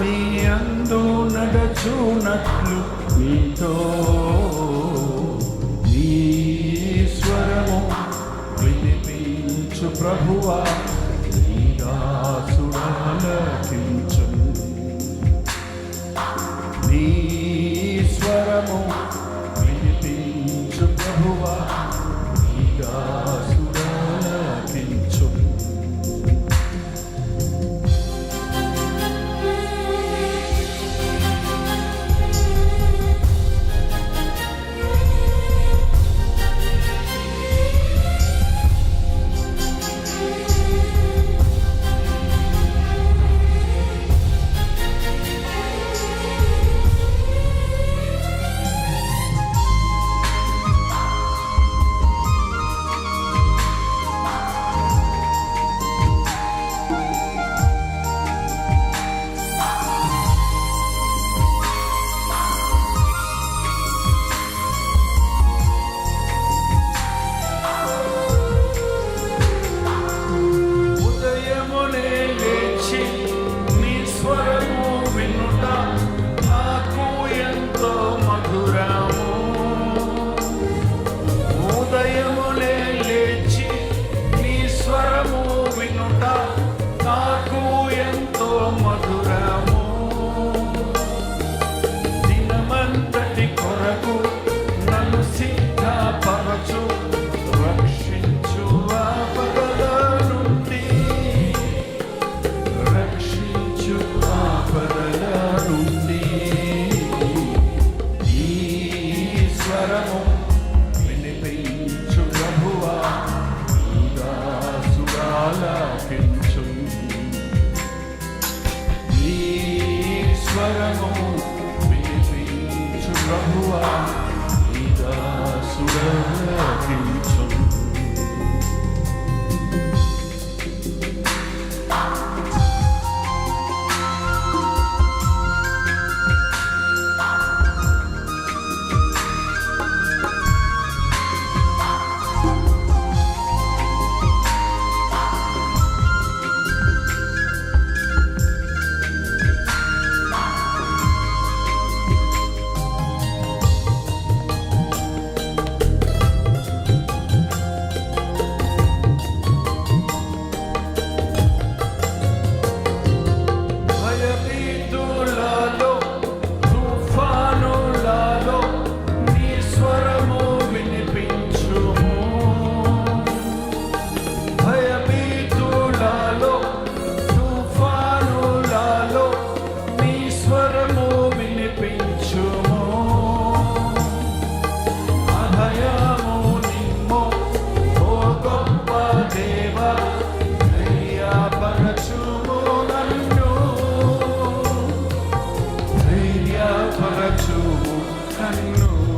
నీ అందు నడచునట్లు నీతో నీ స్వరము వినిపించు ప్రభువా నీ దాసుడాల I know.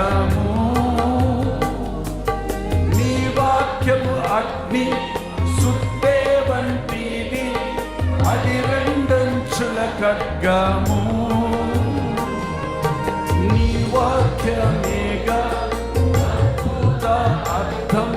వాక్యము నీ వాక్యము అగ్ని సుత్తే వంటిది అది రెండంచుల ఖడ్గము. నీ వాక్యమేగా అర్థం